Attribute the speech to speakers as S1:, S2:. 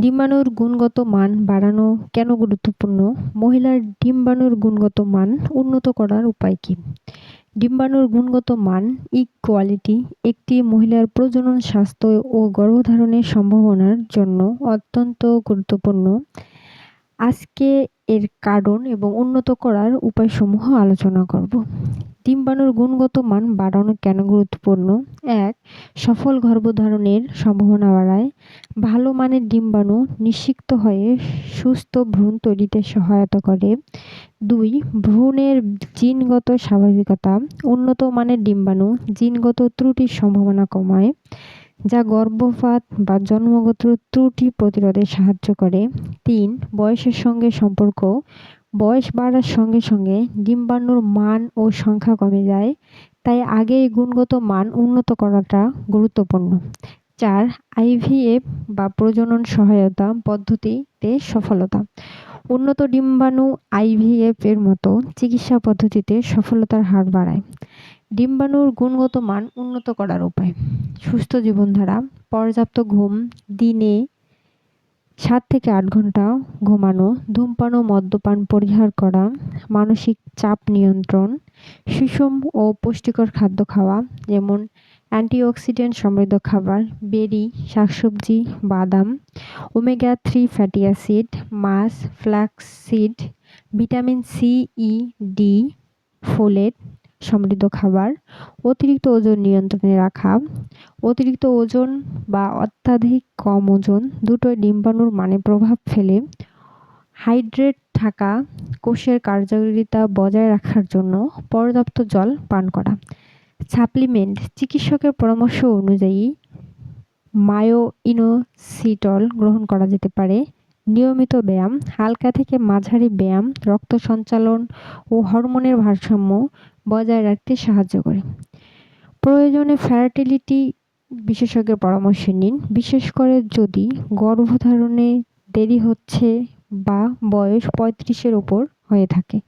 S1: ডিম্বাণুর গুণগত মান বাড়ানো কেন গুরুত্বপূর্ণ? মহিলার ডিম্বাণুর গুণগত মান উন্নত করার উপায় কী? ডিম্বাণুর গুণগত মান ইকোয়ালিটি একটি মহিলার প্রজনন স্বাস্থ্য ও গর্ভধারণের সম্ভাবনার জন্য অত্যন্ত গুরুত্বপূর্ণ। আজকে এর কারণ এবং উন্নত করার উপায়সমূহ আলোচনা করব। ডিম্বাণুর গুণগত মান বাড়ানো কেন গুরুত্বপূর্ণ? এক, সফল গর্ভধারণের সম্ভাবনা বাড়ায়। ভালো মানের ডিম্বাণু নিষিক্ত হয়ে সুস্থ ভ্রূণ তৈরিতে সহায়তা করে। দুই, ভ্রূণের জিনগত স্বাভাবিকতা। উন্নত মানের ডিম্বাণু জিনগত ত্রুটির সম্ভাবনা কমায়। যা গর্ভপাত বা জন্মগত ত্রুটি প্রতিরোধে সাহায্য করে। তিন, বয়সের সঙ্গে সম্পর্ক। বয়স বাড়ার সঙ্গে সঙ্গে ডিম্বাণুর মান ও সংখ্যা কমে যায়, তাই আগেই গুণগত মান উন্নত করাটা গুরুত্বপূর্ণ। চার আইভিএফ বা প্রজনন সহায়তা পদ্ধতিতে সফলতা। উন্নত ডিম্বাণু আইভিএফ এর মতো চিকিৎসা পদ্ধতিতে সফলতার হার বাড়ায়। ডিম্বাণুর গুণগত মান উন্নত করার উপায়। সুস্থ জীবনধারা, পর্যাপ্ত ঘুম, দিনে সাত থেকে আট ঘণ্টা ঘুমানো, ধূমপান ও মদ্যপান পরিহার করা, মানসিক চাপ নিয়ন্ত্রণ, সুষম ও পুষ্টিকর খাদ্য খাওয়া, যেমন অ্যান্টিঅক্সিডেন্ট সমৃদ্ধ খাবার, বেরি, শাকসবজি, বাদাম, ওমেগা থ্রি ফ্যাটি অ্যাসিড, মাছ flaxseed vitamin C, E, D, folate সমৃদ্ধ খাবার, অতিরিক্ত ওজন নিয়ন্ত্রণে রাখা, অতিরিক্ত ওজন বা অত্যাধিক কম ওজন দুটোই ডিম্বাণুর মানে প্রভাব ফেলে। হাইড্রেট থাকা কোষের কার্যকারিতা বজায় রাখার জন্য পর্যাপ্ত জল পান করা। সাপ্লিমেন্ট চিকিৎসকের পরামর্শ অনুযায়ী মায়ো ইনোসিটল গ্রহণ করা যেতে পারে। নিয়মিত ব্যায়াম, হালকা থেকে মাঝারি ব্যায়াম, রক্ত সঞ্চালন ও হরমোনের ভারসাম্য বজায় রাখতে সাহায্য করে। প্রয়োজনে ফার্টিলিটি বিশেষজ্ঞের পরামর্শ নিন। বিশেষ করে যদি গর্ভধারণে দেরি হচ্ছে বা বয়স পঁয়ত্রিশের ওপর হয়ে থাকে।